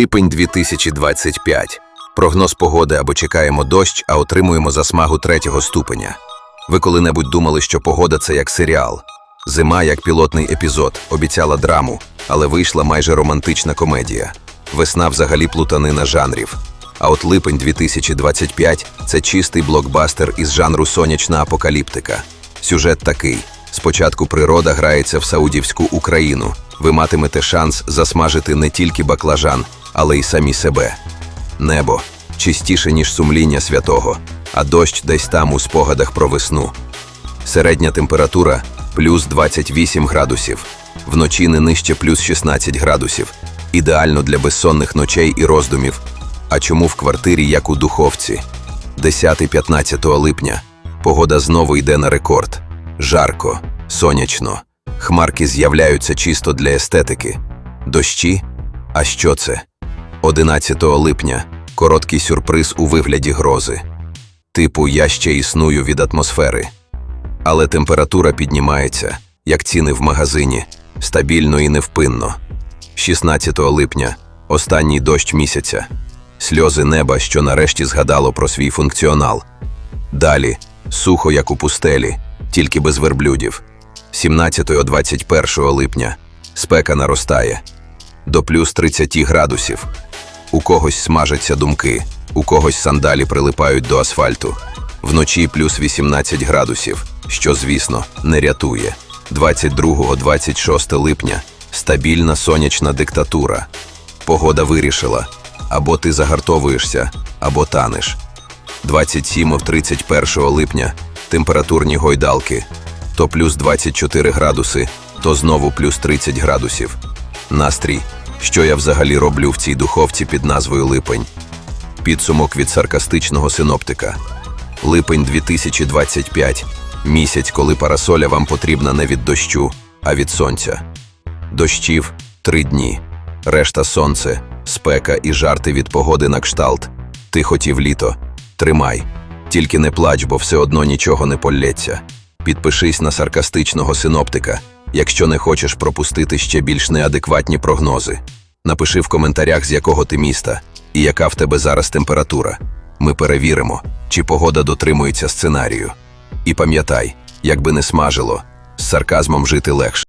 Липень 2025. Прогноз погоди або чекаємо дощ, а отримуємо засмагу третього ступеня. Ви коли-небудь думали, що погода це як серіал. Зима, як пілотний епізод, обіцяла драму, але вийшла майже романтична комедія. Весна взагалі плутанина жанрів. А от липень 2025 це чистий блокбастер із жанру сонячна апокаліптика. Сюжет такий: спочатку природа грається в саудівську Україну. Ви матимете шанс засмажити не тільки баклажан, але й самі себе. Небо чистіше, ніж сумління святого, а дощ десь там у спогадах про весну. Середня температура плюс 28 градусів, вночі не нижче плюс 16 градусів. Ідеально для безсонних ночей і роздумів. А чому в квартирі, як у духовці? 10-15 липня. Погода знову йде на рекорд. Жарко, сонячно. Хмарки з'являються чисто для естетики. Дощі? А що це? 11 липня. Короткий сюрприз у вигляді грози. Типу, я ще існую від атмосфери. Але температура піднімається, як ціни в магазині, стабільно і невпинно. 16 липня останній дощ місяця. Сльози неба, що нарешті згадало про свій функціонал. Далі сухо, як у пустелі, тільки без верблюдів. 17-21 липня спека наростає до плюс 30 градусів. У когось смажаться думки, у когось сандалі прилипають до асфальту. Вночі плюс 18 градусів, що, звісно, не рятує. 22-26 липня стабільна сонячна диктатура. Погода вирішила: або ти загартовуєшся, або танеш. 27-31 липня температурні гойдалки. То плюс 24 градуси, то знову плюс 30 градусів. Настрій, що я взагалі роблю в цій духовці під назвою Липень. Підсумок від саркастичного синоптика. Липень 2025 місяць, коли парасоля вам потрібна не від дощу, а від сонця. Дощів три дні. Решта сонце, спека і жарти від погоди на кшталт. Ти хотів літо. Тримай. Тільки не плач, бо все одно нічого не полється. Підпишись на саркастичного синоптика, якщо не хочеш пропустити ще більш неадекватні прогнози. Напиши в коментарях, з якого ти міста і яка в тебе зараз температура. Ми перевіримо, чи погода дотримується сценарію. І пам'ятай, якби не смажило, з сарказмом жити легше.